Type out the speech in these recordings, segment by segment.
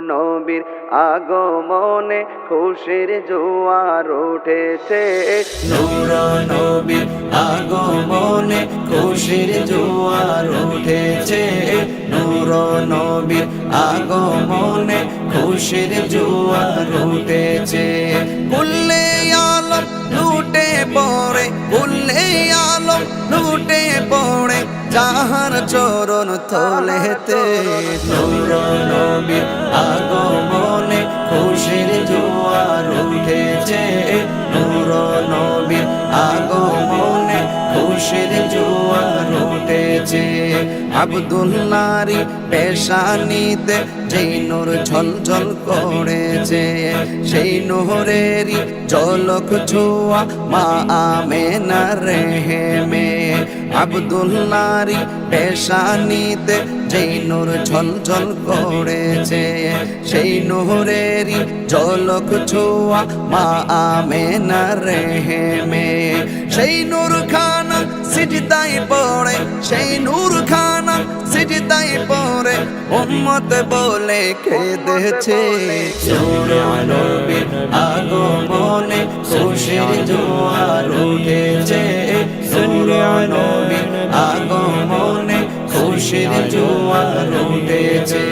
নবীর আগমনে খুশির জোয়ার উঠেছে। নূর নবীর আগমনে খুশির জোয়ার উঠেছে। নূর নবীর আগমনে খুশির জোয়ার উঠেছে। কুল্লে আলম লুটে পড়ে কুল্লে আলম লুটে পড়ে যাহার চরণ তলেতে নবীর আগমনে খুশির জোয়ার উঠেছে। নূর নবীর আগমনে খুশির জোয়ার উঠেছে। আবদুল্লারি পেশানিতে যেই নূর ঝলঝল করেছে। সেই নোহরেরই জলক ছোয়া মা আমে না আমেনা রেহেমে। আবদুল্লারি পেশানিতে যেই নূর ঝল করেছে, সেই নোহরেরই জলক ছোয়া মা আমেনা রেহেমে। সেই নূর খানা সিজদাই পড়ে, সেই নূর খানা সিজদাই পরে উম্মত বলে কেঁদেছে। নবীর আগমনে খুশির জোয়ার উঠেছে। নবীর আগমনে খুশির জোয়ার উঠেছে।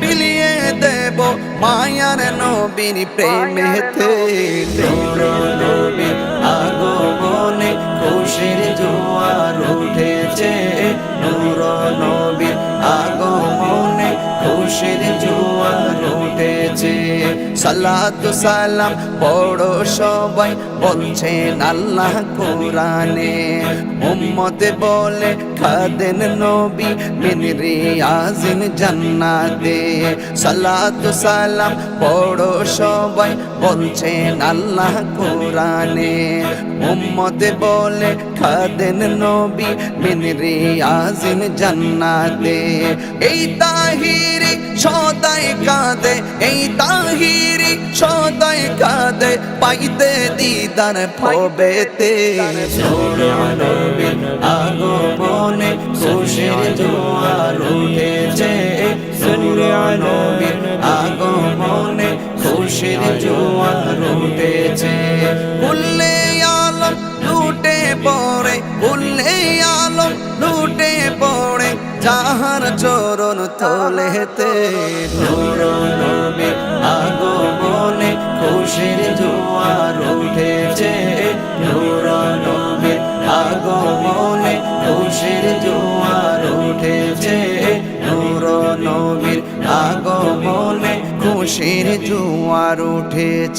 বিলিয়ে দেব মায়ার নবীর প্রেমেতে নবীর আগমনে খুশির জোয়ার উঠেছে। নূর নবীর আগমনে খুশির জোয়ার সালাতু সালাম পড়ো সবাই, বলছেন আল্লাহ কোরআনে। উম্মতে বলে খাদেন নবী মিন রিয়াজিন জান্নাতে। সালাতু সালাম পড়ো সবাই, বলছেন আল্লাহ কোরআনে। উম্মতে বলে খাদেন নবী মিন রিয়াজিন জান্নাতে। এই তাহিরি সদাই কাঁদে, এই তাহিরি সদাই কাঁদে, পাইতে দিদার ফবেতে আগমনে খুশির জোয়ার উঠেছে। নবীর আগমনে খুশির জোয়ার উঠেছে। যাহার চরণ তলেতে নবীর আগমনে খুশির জোয়ার উঠেছে। নবীর আগমনে খুশির জোয়ার উঠেছে। নবীর আগমনে খুশির জোয়ার উঠেছে।